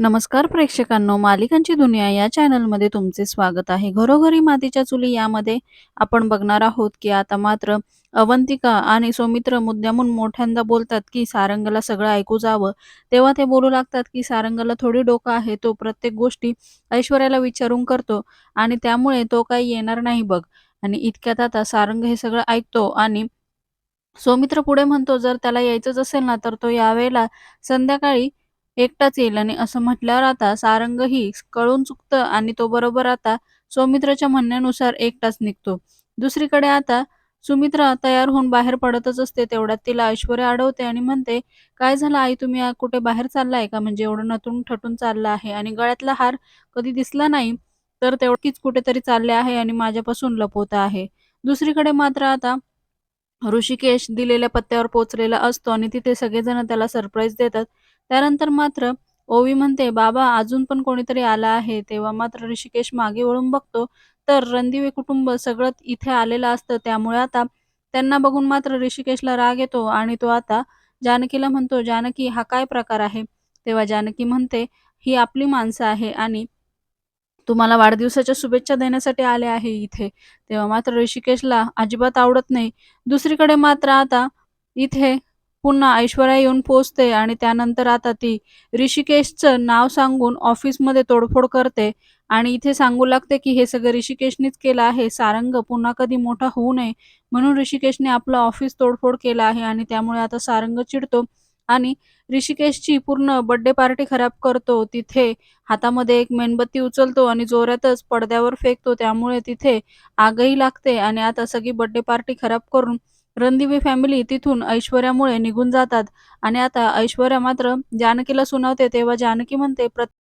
नमस्कार प्रेक्षकांनो, मालिकांची दुनिया या चॅनलमध्ये तुमचे स्वागत आहे. घरोघरी मातीच्या चुली यामध्ये आपण बघणार आहोत, की आता मात्र अवंतिका आणि सौमित्र मुद्द्यामून मोठ्यांदा बोलतात, की सारंगला सगळं ऐकू जावं. तेव्हा ते बोलू लागतात, की सारंगला थोडी डोकं आहे. तो प्रत्येक गोष्टी ऐश्वर्याला विचारून करतो आणि त्यामुळे तो काही येणार नाही बघ. आणि इतक्यात आता सारंग हे सगळं ऐकतो आणि सौमित्र पुढे म्हणतो, जर त्याला यायचंच असेल ना, तर तो यावेळेला संध्याकाळी एकटाच येईल आणि असं म्हटल्यावर आता सारंगही कळून चुकतं आणि तो बरोबर आता सौमित्राच्या म्हणण्यानुसार एकटाच निघतो. दुसरीकडे आता सुमित्रा तयार होऊन बाहेर पडतच असते. तेवढ्यात तिला ऐश्वर्या अडवते आणि म्हणते, "काय झालं आई, तुम्ही कुठे बाहेर चाललाय का? म्हणजे एवढं नटून ठटून चाललं आहे आणि गळ्यातला हार कधी दिसला नाही, तर तेवढीच कुठेतरी चालले आहे आणि माझ्यापासून लपवत आहे." दुसरीकडे मात्र आता ऋषिकेश दिलेल्या पत्त्यावर पोचलेला असतो आणि तिथे सगळेजण त्याला सरप्राईज देतात. त्यानंतर मात्र ओवी म्हणते, "बाबा, अजून पण कोणीतरी आला आहे." तेव्हा मात्र ऋषिकेश मागे वळून बघतो, तर रणदिवे कुटुंब सगळं इथे आलेलं असतं. त्यामुळे आता त्यांना बघून मात्र ऋषिकेशला राग येतो आणि तो आता जानकीला म्हणतो, "जानकी, हा काय प्रकार आहे?" तेव्हा जानकी म्हणते, "ही आपली माणसं आहे आणि तुम्हाला वाढदिवसाच्या शुभेच्छा देण्यासाठी आले आहे इथे." तेव्हा मात्र ऋषिकेशला अजिबात आवडत नाही. दुसरीकडे मात्र आता इथे पुन्हा ऐश्वर्या येऊन पोचते आणि त्यानंतर आता ती ऋषिकेशचं नाव सांगून ऑफिसमध्ये तोडफोड करते आणि इथे सांगू लागते, की हे सगळं ऋषिकेशनेच केलं आहे. सारंग पुन्हा कधी मोठा होऊ नये म्हणून ऋषिकेशने आपलं ऑफिस तोडफोड केलं आहे आणि त्यामुळे आता सारंग चिडतो आणि ऋषिकेशची पूर्ण बर्थडे पार्टी खराब करतो. तिथे हातामध्ये एक मेणबत्ती उचलतो आणि जोरातच पडद्यावर फेकतो. त्यामुळे तिथे आगही लागते आणि आता सगळी बर्थडे पार्टी खराब करून रणदिवे फॅमिली तिथून ऐश्वर्यामुळे निघून जातात आणि आता ऐश्वर्या मात्र जानकीला सुनावते. तेव्हा जानकी म्हणते, "प्रत्येक